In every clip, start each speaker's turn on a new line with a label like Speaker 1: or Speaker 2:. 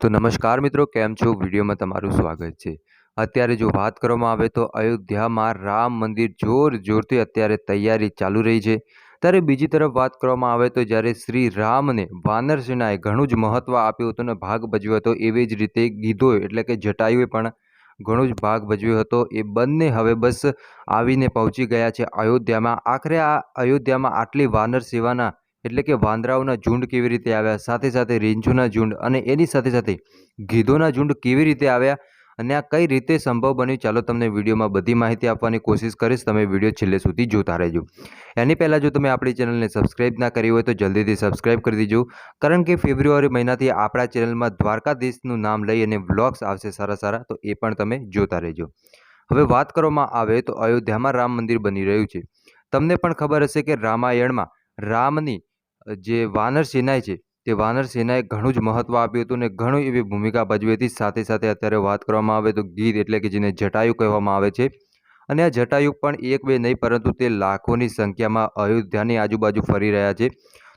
Speaker 1: તો નમસ્કાર મિત્રો, કેમ છો? વિડીયોમાં તમારું સ્વાગત છે. અત્યારે જો વાત કરવામાં આવે તો અયોધ્યામાં રામ મંદિર જોર જોરથી અત્યારે તૈયારી ચાલુ રહી છે. ત્યારે બીજી તરફ વાત કરવામાં આવે તો જ્યારે શ્રી રામને વાનર સેનાએ ઘણું જ મહત્ત્વ આપ્યું હતું અને ભાગ ભજવ્યો હતો, એવી જ રીતે ગીધો એટલે કે જટાયુએ પણ ઘણો જ ભાગ ભજવ્યો હતો. એ બંને હવે બસ આવીને પહોંચી ગયા છે અયોધ્યામાં. આખરે આ અયોધ્યામાં આટલી વાનર સેવાના એટલે કે વાંદરાઓના ઝુંડ કેવી રીતે આવ્યા, સાથે સાથે રેન્જોના ઝુંડ અને એની સાથે સાથે ગીધોના ઝુંડ કેવી રીતે આવ્યા અને આ કઈ રીતે સંભવ બન્યું, ચાલો તમને વિડીયોમાં બધી માહિતી આપવાની કોશિશ કરીશ. તમે વીડિયો છેલ્લે સુધી જોતા રહેજો. એની પહેલાં જો તમે આપણી ચેનલને સબસ્ક્રાઇબ ના કરી હોય તો જલ્દીથી સબસ્ક્રાઇબ કરી દીજો. કારણ કે ફેબ્રુઆરી મહિનાથી આપણા ચેનલમાં દ્વારકાધીશનું નામ લઈ અને વ્લોગ્સ આવશે સારા સારા, તો એ પણ તમે જોતા રહેજો. હવે વાત કરવામાં આવે તો અયોધ્યામાં રામ મંદિર બની રહ્યું છે. તમને પણ ખબર હશે કે રામાયણમાં રામની જે વાનર સેનાએ છે, તે વાનર સેનાએ ઘણું જ મહત્ત્વ આપ્યું હતું ને ઘણું એવી ભૂમિકા ભજવી હતી. સાથે સાથે અત્યારે વાત કરવામાં આવે તો ગીધ એટલે કે જેને જટાયુ કહેવામાં આવે છે. અને આ જટાયુ પણ એક બે નહીં, પરંતુ તે લાખોની સંખ્યામાં અયોધ્યાની આજુબાજુ ફરી રહ્યા છે.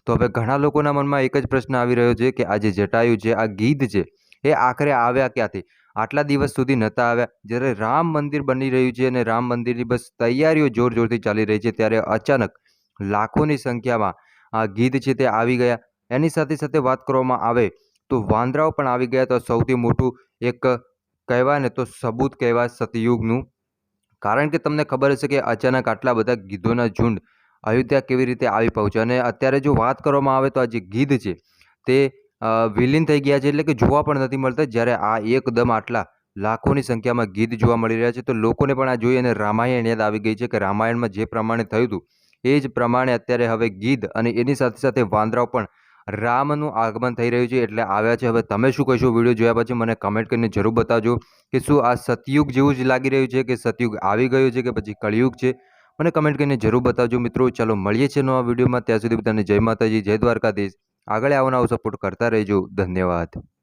Speaker 1: તો હવે ઘણા લોકોના મનમાં એક જ પ્રશ્ન આવી રહ્યો છે કે આ જે જટાયુ છે, આ ગીધ છે, એ આખરે આવ્યા ક્યાંથી? આટલા દિવસ સુધી નહોતા આવ્યા. જ્યારે રામ મંદિર બની રહ્યું છે અને રામ મંદિરની બસ તૈયારીઓ જોર જોરથી ચાલી રહી છે, ત્યારે અચાનક લાખોની સંખ્યામાં આ ગીધ છે તે આવી ગયા. એની સાથે સાથે વાત કરવામાં આવે તો વાંદરાઓ પણ આવી ગયા. તો સૌથી મોટું એક કહેવાય ને તો સબૂત કહેવાય સતયુગનું. કારણ કે તમને ખબર હશે કે અચાનક આટલા બધા ગીધોના ઝુંડ અયોધ્યા કેવી રીતે આવી પહોંચ્યા અને અત્યારે જો વાત કરવામાં આવે તો આ જે ગીધ છે તે વિલીન થઈ ગયા છે એટલે કે જોવા પણ નથી મળતા. જ્યારે આ એકદમ આટલા લાખોની સંખ્યામાં ગીધ જોવા મળી રહ્યા છે તો લોકોને પણ આ જોઈ અને રામાયણ યાદ આવી ગઈ છે કે રામાયણમાં જે પ્રમાણે થયું હતું એ જ પ્રમાણે અત્યારે હવે ગીધ અને એની સાથે સાથે વાંદરાઓ પણ રામનું આગમન થઈ રહ્યું છે, એટલે આવ્યા છે. હવે તમે શું કહેશો? વીડિયો જોયા પછી મને કમેન્ટ કરીને જરૂર બતાવજો કે શું આ સતયુગ જેવું જ લાગી રહ્યું છે કે સતયુગ આવી ગયું છે કે પછી કળિયુગ છે? મને કમેન્ટ કરીને જરૂર બતાવજો મિત્રો. ચાલો મળીએ છીએ નવા વિડીયોમાં. ત્યાં સુધી બધાને જય માતાજી, જય દ્વારકાધીશ. આગળ આવવાનો સપોર્ટ કરતા રહેજો. ધન્યવાદ.